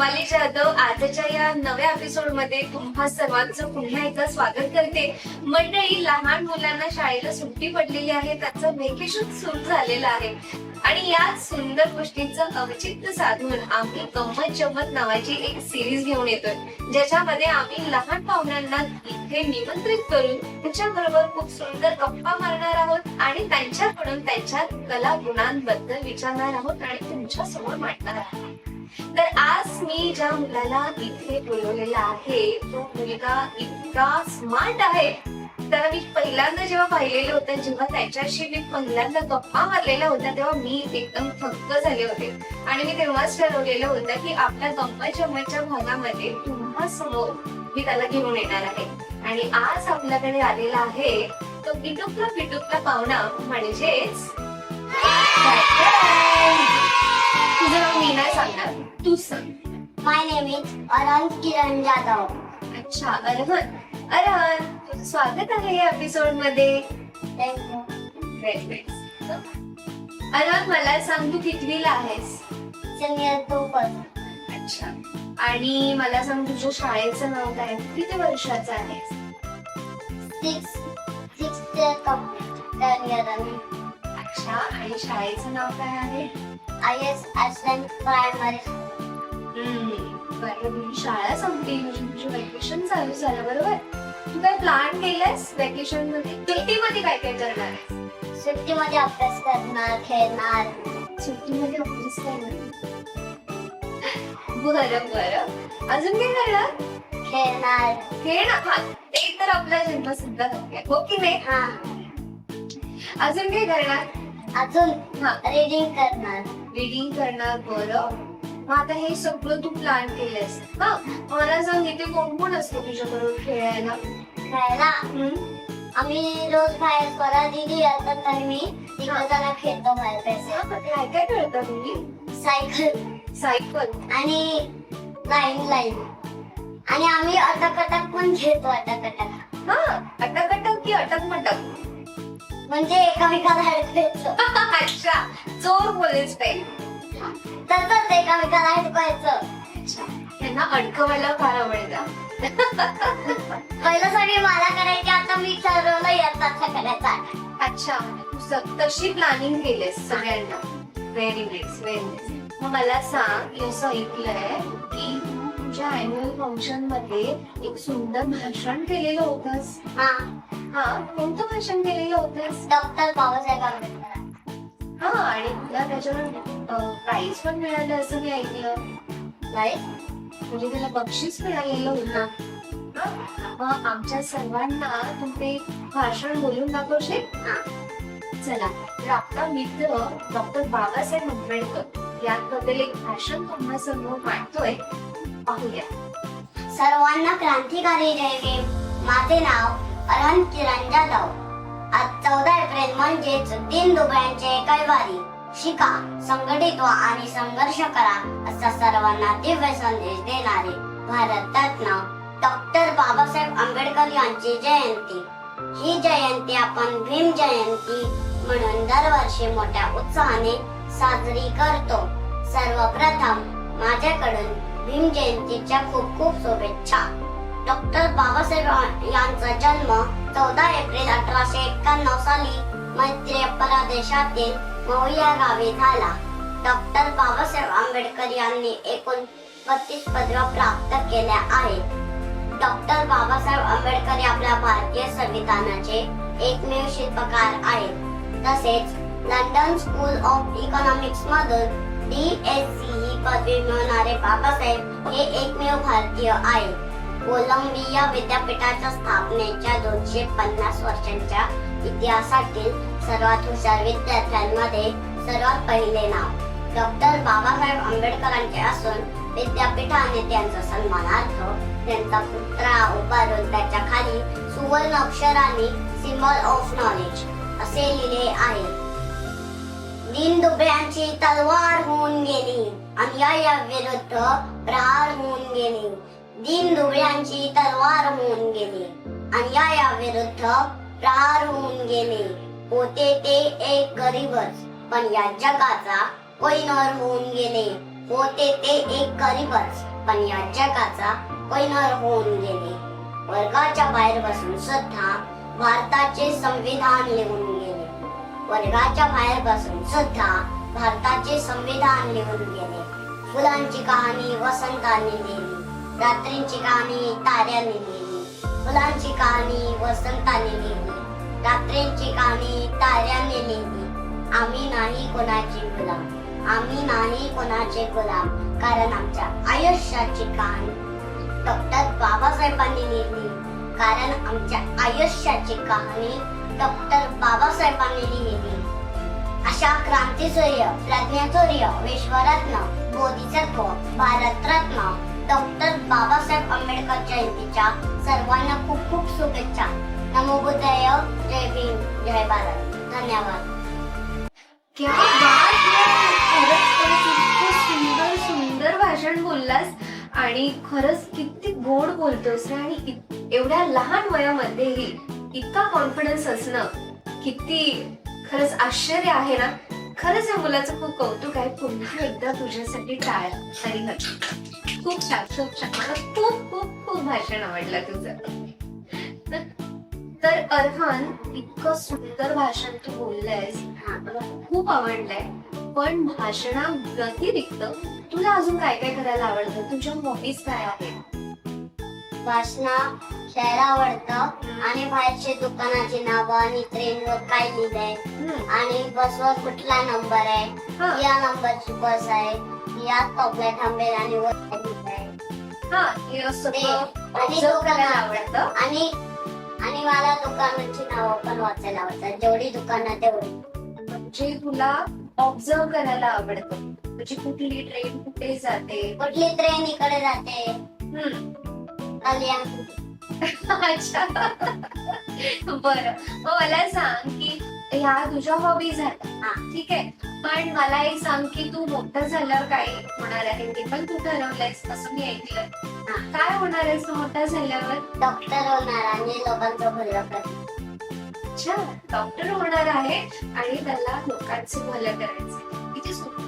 रुपाली जाधव आजच्या या नव्या एपिसोडमध्ये तुम्हा सर्वांचं पुन्हा एकदा स्वागत करते. मंडळी लहान मुलांना शाळेला सुट्टी पडलेली आहे त्याचं व्हेकेशन सुरू झालेलं आहे. आणि या सुंदर गोष्टींचं औचित्य साधून आम्ही गंमत जम्मत नावाची एक सिरीज घेऊन येतोय. ज्याच्यामध्ये आम्ही लहान पाहुण्यांना इथे निमंत्रित करून त्यांच्याबरोबर खूप सुंदर गप्पा मारणार आहोत आणि त्यांच्याकडून त्यांच्या कला गुणांबद्दल विचारणार आहोत आणि तुमच्यासमोर मांडणार आहोत. तर आज मी ज्या मुलाला इथे बोलवलेला आहे तो मुलगा इतका स्मार्ट आहे. तर मी पहिल्यांदा जेव्हा पाहिलेलं होतं जेव्हा त्याच्याशी मी पहिल्यांदा गप्पा मारलेल्या होत्या तेव्हा मी एकदम थक्क झाले होते. आणि मी तेव्हाच ठरवलेलं होतं की आपल्या गप्पा जम्माच्या भागामध्ये तुम्हा समोर मी त्याला घेऊन येणार आहे. आणि आज आपल्याकडे आलेला आहे तो पिटुकला पिटुकला पाहुणा म्हणजेच तुझं नाव मी नाही सांगणार तू सांग My name is Aran Kiran Jadhav. अच्छा अरहन अरहन तुझं स्वागत आहे या एपिसोडमध्ये. Great, great. अरहन मला सांग तू कितवीला आहेस. अच्छा. आणि मला सांग तुझ्या शाळेचं नाव काय? किती वर्षाचं आहेस. अच्छा आणि शाळेचं नाव काय आहे? Ashland Primary. हम्म, बरं तुझी शाळा संपली तुझं वेकेशन चालू झालं बरोबर? तू काय प्लॅन केलंस वेकेशनमध्ये सुट्टीमध्ये काय काय करणार आहेस? सुट्टीमध्ये अभ्यास करणार खेळणार. सुट्टीमध्ये अभ्यास करणार? बरं बरं. अजून काय करणार? खेळणार. खेळ ना हा ते तर आपला जन्मसिद्ध हो की नाही? हा. अजून काय करणार? अजून रीडिंग करणार. रिडिंग करणार बरं. मग आता हे सगळं तू प्लॅन केलंस हा मला सांग इथे कोण कोण असतो तुझ्याबरोबर खेळायला? खेळायला? हम्म? आम्ही रोज बाहेर स्वरा दिदी येतात तर मी. तिकडे जाणार खेळतो बाहेर पैसे काय काय खेळता तुम्ही? सायकल. सायकल. आणि लाईन लाईन आणि आम्ही अटक अटक पण खेळतो अटक अटक हा अटक अटक की अटक मटक म्हणजे एकामेकाला अडकवायचं अच्छा चोर पोलीस टाईप तसंच एकामेकाला अडकवायचं अच्छा त्यांना अडकवायला फार आवडतं. पहिलं सगळी मला करायची आता मी ठरवलं येतात सगळ्याचा. अच्छा तू स- तशी प्लॅनिंग केलीस सगळ्यांना. व्हेरी नाईस व्हेरी नाईस मग मला सांग की असं ऐकलंय की तू तुझ्या अॅन्युअल फंक्शनमध्ये एक सुंदर भाषण केलेलं होतंस. हा. हा कोणतं भाषण केलेलं होतंस डॉक्टर बाबासाहेब आंबेडकर. हा आणि तुला त्याच्यावर प्राइज पण मिळालं असं मी ऐकलं. नाही म्हणजे त्याला बक्षीस मिळालेलं होतं? मग आमच्या सर्वांना तू ते भाषण बोलून दाखवशील हा. चला तर आपला मित्र डॉक्टर बाबासाहेब आंबेडकर याबद्दल एक भाषण तुम्हा समोर मांडतोय. पाहूया. सर्वांना क्रांतिकारी जय माझे नाव अरहन किरण जाधव आज चौदा एप्रिल म्हणजेच तीन दुबळ्यांचे कैवारी शिका संघटित व्हा आणि संघर्ष करा असा सर्वांना दिव्य संदेश देणारे भारतरत्न डॉक्टर बाबासाहेब आंबेडकर यांची जयंती. ही जयंती आपण भीम जयंती म्हणून दरवर्षी मोठ्या उत्साहाने साजरी करतो. सर्वप्रथम माझ्याकडून भीम जयंतीच्या खूप खूप शुभेच्छा. डॉक्टर बाबासाहेब यांचा जन्म चौदा एप्रिल अठराशे एक्क्याण्णव साली मैत्रेय प्रदेशातील मऊ या गावी झाला. डॉक्टर बाबासाहेब आंबेडकर यांनी एकूण बत्तीस पदव्या प्राप्त केल्या आहेत. डॉक्टर बाबासाहेब आंबेडकर हे आपल्या भारतीय संविधानाचे एकमेव शिल्पकार आहेत. तसेच लंडन स्कूल ऑफ इकॉनॉमिक्स मधून डी एस सी ही पदवी मिळवणारे बाबासाहेब हे एकमेव भारतीय आहेत. कोलंबिया विद्यापीठाच्या स्थापनेच्या दोनशे पन्नास वर्षांच्या इतिहासातील सर्वात हुशार विद्यार्थ्यांमध्ये सर्वात पहिले नाव डॉक्टर बाबासाहेब आंबेडकरांचे असून विद्यापीठाने त्यांचा सन्मानार्थ त्यांचा पुतळा उभारून त्याच्याखाली सुवर्ण अक्षरांनी सिम्बॉल ऑफ नॉलेज असे लिहिले आहे. दीन दुबळ्यांची तलवार होऊन गेली अन्यायाविरुद्ध प्रहार होऊन गेली. दीन दुबळ्यांची तलवार होऊन गेली. अन्यायाविरुद्ध प्रहार होऊन गेले. होते ते एक गरीबच पण या जगाचा कोईनवर होऊन गेले. होते ते एक गरीबच पण या जगाचा कोयनर होऊन गेले. वर्गाच्या बाहेर बसून सुद्धा भारताचे संविधान लिहून गेले. वर्गाच्या बाहेर बसून सुद्धा भारताचे संविधान लिहून गेले. फुलांची कहाणी वसंताने लिहिली. रात्रींची कहाणी ताऱ्याने लिहिली. फुलांची कहाणी वसंताने लिहिली. रात्रींची कहाणी ताऱ्याने लिहिली. आम्ही नाही कोणाची गुलाम. आम्ही नाही कोणाचे गुलाम. कारण आमच्या आयुष्याची कहाणी डॉक्टर बाबासाहेबांनी लिहिली. कारण आमच्या आयुष्याची कहाणी डॉक्टर बाबासाहेबांनी लिहिली. अशा क्रांतीसूर्य प्रज्ञासूर्य विश्वरत्न बोधिसत्व भारतरत्न डॉक्टर बाबासाहेब आंबेडकर जयंतीच्या सर्वांना खूप खूप शुभेच्छा. नमोबुदय जय भीम. जय भारत. धन्यवाद. क्या बात खरंच सुंदर सुंदर भाषण बोललास आणि खरंच किती गोड बोलतोस आणि एवढ्या लहान वयामध्येही इतका कॉन्फिडन्स असणं किती खरंच आश्चर्य आहे ना? खरंच या मुलाचं खूप कौतुक आहे. पुन्हा एकदा तुझ्यासाठी टाळ तरी नक्की. खूप छान खूप छान. मला खूप खूप खूप भाषण आवडलं तुझं. तर अरहान इतकं सुंदर भाषण तू बोललंयस. मला खूप आवडलंय. पण भाषणा व्यतिरिक्त तुला अजून काय काय करायला आवडतं? तुझ्या हॉबीज काय आहेत? भाषणा खेळायला आवडतं आणि बाहेरचे दुकानाची नावं आणि ट्रेनवर काय लिहिलंय. आणि बसवर कुठला नंबर आहे? या नंबरची बस आहे. या टॉपला थांबेल आणि वर काय लिहिलंय. आवडतं. आणि आणि मला दुकानाची नावं पण वाचायला आवडतात. जेवढी दुकानं तेवढी. म्हणजे तुला ऑब्झर्व करायला आवडतं. म्हणजे कुठली ट्रेन कुठे जाते? कुठली ट्रेन इकडे जाते? हम्म. अच्छा. बरं. मग मला सांग की ह्या तुझ्या हॉबी झाल्या हा. ठीक आहे. पण मला एक सांग की तू मोठं झाल्यावर काय होणार आहे? ते पण तू ठरवलंयस असं मी ऐकलं. काय होणार आहेस तू मोठा झाल्यावर? डॉक्टर होणार आणि लोकांचं भलं करणार अच्छा. डॉक्टर होणार आहे आणि त्याला लोकांचं भलं करायचं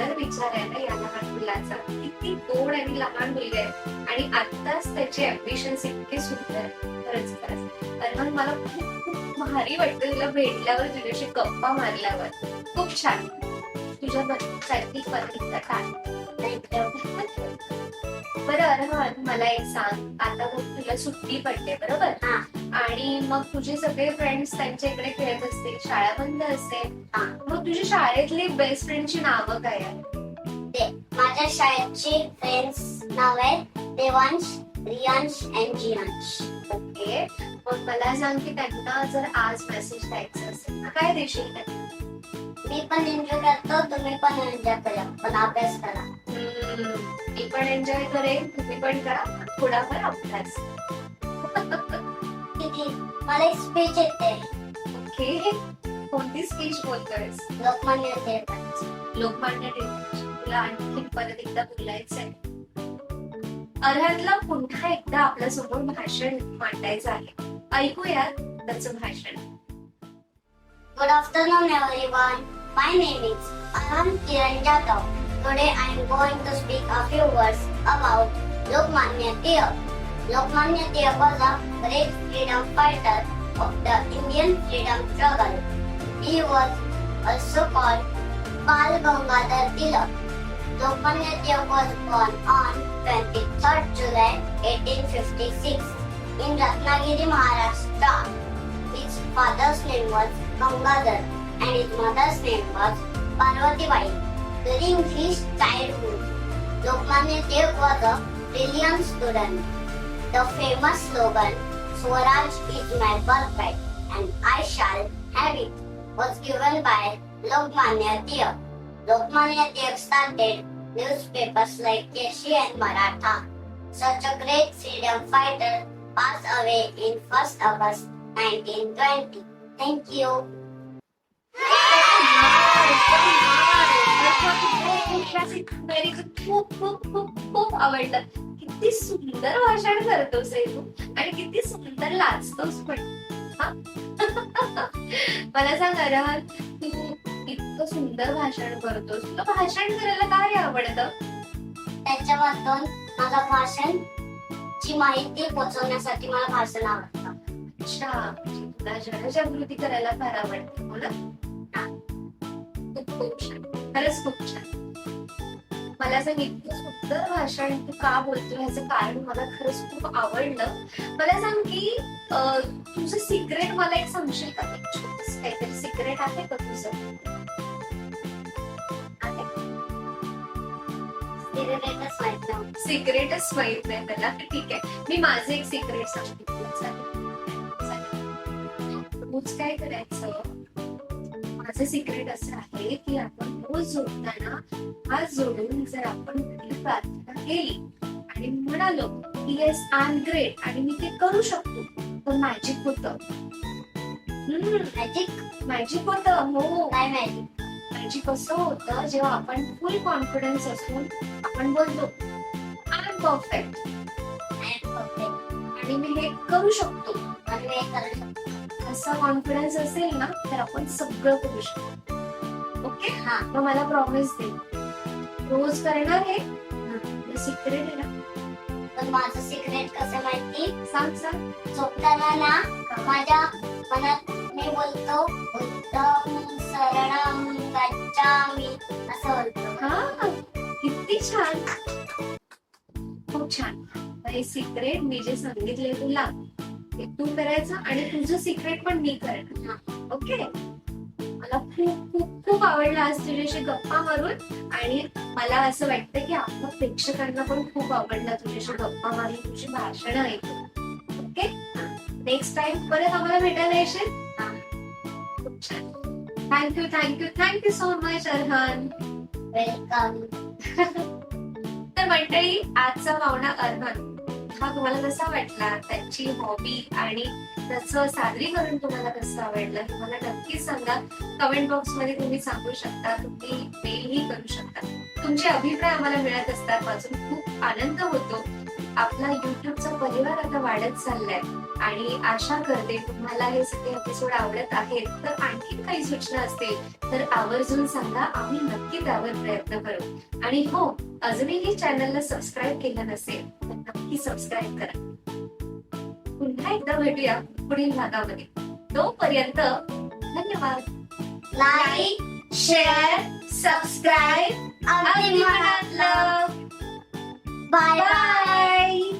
सुंदर विचार आहे ना या लहान मुलाचा. किती गोड आणि लहान मुलगा आहे. आणि आताच त्याचे अम्बिशन्स इतके सुंदर आहे खरंच खरंच. तर मग मला खूप खूप भारी वाटतं तुला भेटल्यावर तुझ्याशी गप्पा मारल्यावर. खूप छान. तुझ्या साठी परत एकदा बरं अरहन मला एक सांग. आता बघ तुला सुट्टी पडते बरोबर? हा. आणि मग तुझे सगळे फ्रेंड्स त्यांच्या इकडे खेळत असतील शाळा बंद असेल हा. मग तुझी शाळेतली बेस्ट फ्रेंडची नावं काय आहेत? ते माझ्या शाळेची फ्रेंड्स नाव आहेत देवांश रियांश अँड जियांश. ओके. मग मला सांग की त्यांना जर आज मेसेज द्यायचा असेल तर काय देशील त्यांना? मी पण एन्जॉय करतो तुम्ही पण एन्जॉय करा. पण अभ्यास करा. मी पण एन्जॉय करेन. तुम्ही पण करा. थोडाफार अभ्यास. किती? मला एक स्पीच येते. ओके. कोणती स्पीच बोलतोयस? लोकमान्य टिळकांची लोकमान्य टिळकांची तुला आणखी परत एकदा बोलायचंय. अर्हतला पुन्हा एकदा आपल्यासमोर भाषण मांडायचं आहे. ऐकूयात त्याचं भाषण. Good afternoon, everyone. My name is Arhan Kiran Jadhav. Today I am going to speak a few words about Lokmanya Tilak. Lokmanya Tilak was a great freedom fighter of the Indian freedom struggle. He was also called Bal Gangadhar Tilak. Lokmanya Tilak was born on 23rd July 1856 in Ratnagiri, Maharashtra. His father's name was Gangadhar and his mother's name was Parvati Bai. During his childhood, Lokmanya Tilak was a brilliant student. The famous slogan, Swaraj is my birthright and I shall have it, was given by Lokmanya Tilak. Lokmanya Tilak started newspapers like Keshi and Maratha. Such a great freedom fighter passed away in 1st August 1920. Thank you. खूप खूप खूप खूप आवडलं किती सुंदर भाषण करतोस रे तू आणि किती सुंदर लाचतोस पण मला सांग अरहर तू इतकं सुंदर भाषण करतोस तुला भाषण करायला काय आवडतं त्याच्यापासून मला भाषण ची माहिती पोहोचवण्यासाठी मला भाषण आवडतं. अच्छा तुला जनजागृती करायला फार आवडते हो ना? खूप छान. खरंच खूप छान. मला सांग इतकं सुंदर भाषण तू का बोलतो ह्याचं कारण मला खरंच खूप आवडलं. मला सांग की तुझं सिक्रेट मला एक सांगशील का? काहीतरी सिक्रेट आहे का तुझं? आहे. सिक्रेटच माहीत नाही त्याला ठीक आहे. मी माझं एक सिक्रेट सांगते. रोज काय करायचं? माझं सिक्रेट असं आहे की आपण रोज झोपताना हात जोडून जर आपण कुठली प्रार्थना केली आणि म्हणालो की येस आय एम ग्रेट आणि मी ते करू शकतो तर मॅजिक होतं. मॅजिक मॅजिक होतं हो. काय मॅजिक मॅजिक कसं होतं जेव्हा आपण फुल कॉन्फिडन्स असून आपण बोलतो आय एम परफेक्ट आणि मी हे करू शकतो. आणि हे करू शकतो. असा कॉन्फिडन्स असेल ना तर आपण सगळं करू शकतो. ओके हा. मग मला प्रॉमिस दे. रोज करणार हे? सिक्रेट आहे ना? पण माझं सिक्रेट कसं माहिती? सांग सांग. झोपताना ना माझ्या मनात मी बोलतो उत्तम गच्छामी. असं बोलतो. हा किती छान. खूप छान. हे सिक्रेट मी जे सांगितले तुला तू करायचं आणि तुझं सिक्रेट पण मी करणार. ओके मला खूप खूप खूप आवडलं आज तुझ्याशी गप्पा मारून आणि मला असं वाटतं की आपल्या प्रेक्षकांना पण खूप आवडलं तुझ्याशी गप्पा मारून तुझी भाषणं ऐकून. ओके नेक्स्ट टाइम परत आम्हाला भेटायला येशील? खूप छान. Thank you thank you thank you so much Arhan welcome तर मंडळी आजचा पाहुणा अर्हन हा तुम्हाला कसा वाटला? त्याची हॉबी आणि त्याचं सादरीकरण तुम्हाला कसं आवडलं? हे मला नक्कीच सांगा. कमेंट बॉक्समध्ये तुम्ही सांगू शकता. तुम्ही मेलही करू शकता. तुमचे अभिप्राय आम्हाला मिळत असतात. वाचून खूप आनंद होतो. आपला युट्यूबचा परिवार आता वाढत चाललाय. आणि आशा करते तुम्हाला हे सगळे एपिसोड आवडत आहेत. तर आणखी काही सूचना असतील तर आवर्जून सांगा. आम्ही नक्की त्यावर प्रयत्न करू. आणि हो अजूनही चॅनलला सबस्क्राईब केलं नसेल नक्की सबस्क्राईब करा. पुन्हा एकदा भेटूया पुढील भागामध्ये. तोपर्यंत धन्यवाद. Like share subscribe bye bye